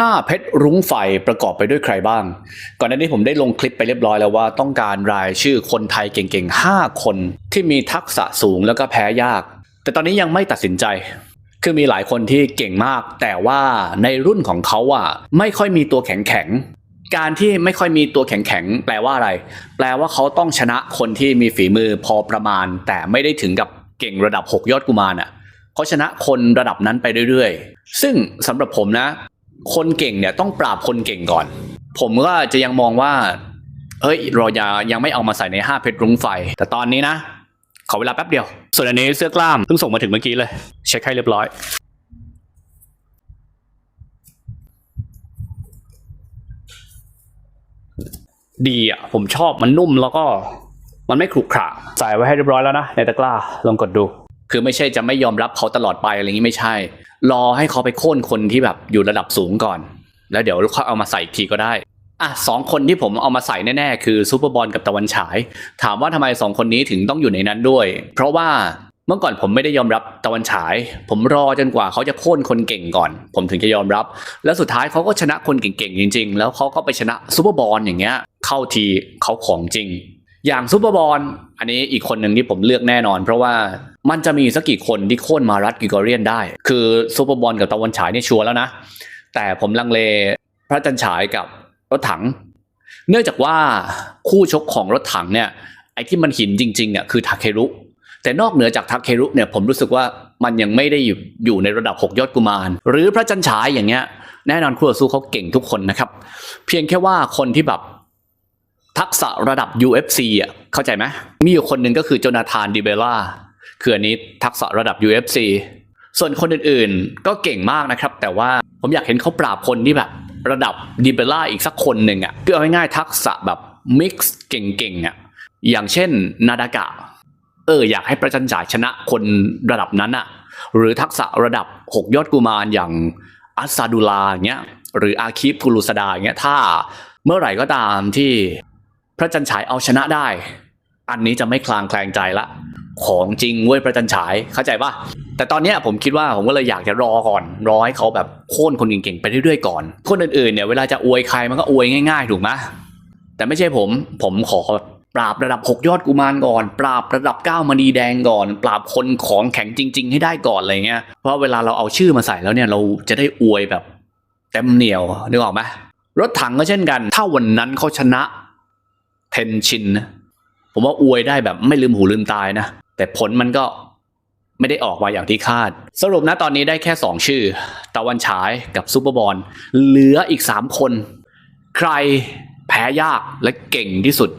5 เพชรรุ้งไฟประกอบไปด้วยใครบ้าง ก่อนหน้านี้ผมได้ลงคลิปไปเรียบร้อยแล้วว่าต้องการรายชื่อคนไทยเก่งๆ 5 คนที่มีทักษะสูงแล้วก็แพ้ยาก แต่ตอนนี้ยังไม่ตัดสินใจ คือมีหลายคนที่เก่งมาก แต่ว่าในรุ่นของเขาอะไม่ค่อยมีตัวแข็งๆ การที่ไม่ค่อยมีตัวแข็งๆ แปลว่าอะไร แปลว่าเขาต้องชนะคนที่มีฝีมือพอประมาณ แต่ไม่ได้ถึงกับเก่งระดับ 6 ยอดกุมารอะเขาชนะคนระดับนั้นไปเรื่อยๆ ซึ่งสำหรับผมนะ คนเก่งเนี่ยต้องปราบคนเก่งก่อน ผมก็จะยังมองว่า เฮ้ยเราอย่ายังไม่เอามาใส่ใน5เพชรรุ้งไฟ แต่ตอนนี้นะ ขอเวลาแป๊บเดียว ส่วนอันนี้เสื้อกล้ามเพิ่งส่งมาถึงเมื่อกี้เลย เช็คให้เรียบร้อยดีอะผมชอบมันนุ่มแล้วก็ มันไม่ขรุขระใส่ไว้ให้เรียบร้อยแล้วนะในตะกร้าลองกดดู คือไม่ใช่จะไม่ยอมรับเขาตลอดไปอะไรอย่างนี้ไม่ใช่ รอให้เขาไปโค่นคนที่แบบอยู่ระดับสูงก่อน แล้วเดี๋ยวเขาเอามาใส่อีกทีก็ได้อะสองคนที่ผมเอามาใส่แน่ๆ คือซูเปอร์บอลกับตะวันฉาย ถามว่าทำไมสองคนนี้ถึงต้องอยู่ในนั้นด้วย เพราะว่าเมื่อก่อนผมไม่ได้ยอมรับตะวันฉาย ผมรอจนกว่าเขาจะโค่นคนเก่งก่อน ผมถึงจะยอมรับ แล้วสุดท้ายเขาก็ชนะคนเก่งๆจริง ๆ แล้วเขาก็ไปชนะซูเปอร์บอลอย่างเงี้ย เข้าทีเขาของจริง อย่างซูเปอร์บอลอันนี้อีกคนหนึ่งที่ผมเลือกแน่นอน เพราะว่ามันจะมีสักกี่คนที่โค่นมารัดกิกอเรียนได้ คือซูเปอร์บอลกับตะวันฉายเนี่ยชัวร์แล้วนะ แต่ผมลังเลพระจันฉายกับรถถัง เนื่องจากว่าคู่ชกของรถถังเนี่ยไอ้ที่มันหินจริงๆอะคือทาเครุแต่นอกเหนือจากทาเครุเนี่ยผมรู้สึกว่ามันยังไม่ได้อยู่อยู่ในระดับ 6 ยอดกุมาร หรือพระจันฉายอย่างเงี้ยแน่นอนคู่ต่อสู้เขาเก่งทุกคนนะครับ เพียงแค่ว่าคนที่แบบ ทักษะระดับ UFC อะเข้าใจไหมมีอยู่คนหนึ่งก็คือโจนาธานดิเบล่าคืออันนี้ทักษะระดับ UFC ส่วนคนอื่นๆ ก็เก่งมากนะครับ แต่ว่าผมอยากเห็นเขาปราบคนที่แบบ ระดับดิเบล่าอีกสักคนหนึ่งอะคือเอาง่ายๆทักษะแบบมิกซ์เก่งๆอะอย่างเช่นนาดากะ เอออยากให้ประจันจ่ายชนะคนระดับนั้นอะหรือทักษะระดับ 6 ยอดกุมารอย่างอัสซาดูลาอย่างเงี้ยหรืออาคิฟทูลูสดาอย่างเงี้ยถ้าเมื่อไหร่ก็ตามที่ ระจันฉายเอาชนะได้ อันนี้จะไม่คลางแคลงใจละ ของจริงเว้ยพระจันฉายเข้าใจปะแต่ตอนเนี้ยผมคิดว่าผมก็เลยอยากจะรอก่อนรอให้เขาแบบโค่นคนเก่งๆไปเรื่อยๆก่อน คนอื่นๆเนี่ยเวลาจะอวยใครมันก็อวยง่ายๆถูกไหมแต่ไม่ใช่ผม ผมขอปราบระดับ 6 ยอดกุมารก่อน ปราบระดับ9มณีแดงก่อน ปราบคนของแข็งจริง ๆ ให้ได้ก่อนอะไรเงี้ยเพราะเวลาเราเอาชื่อมาใส่แล้วเนี่ยเราจะได้อวยแบบเต็มเหนียวนึกออกไหมรถถังก็เช่นกัน ถ้าวันนั้นเขาชนะ เทนชินนะผมว่าอวยได้แบบไม่ลืมหูลืมตายนะ แต่ผลมันก็ไม่ได้ออกมาอย่างที่คาด สรุปนะตอนนี้ได้แค่ 2 ชื่อ ตะวันฉายกับซูเปอร์บอลเหลืออีก 3 คน ใครแพ้ยากและเก่งที่สุด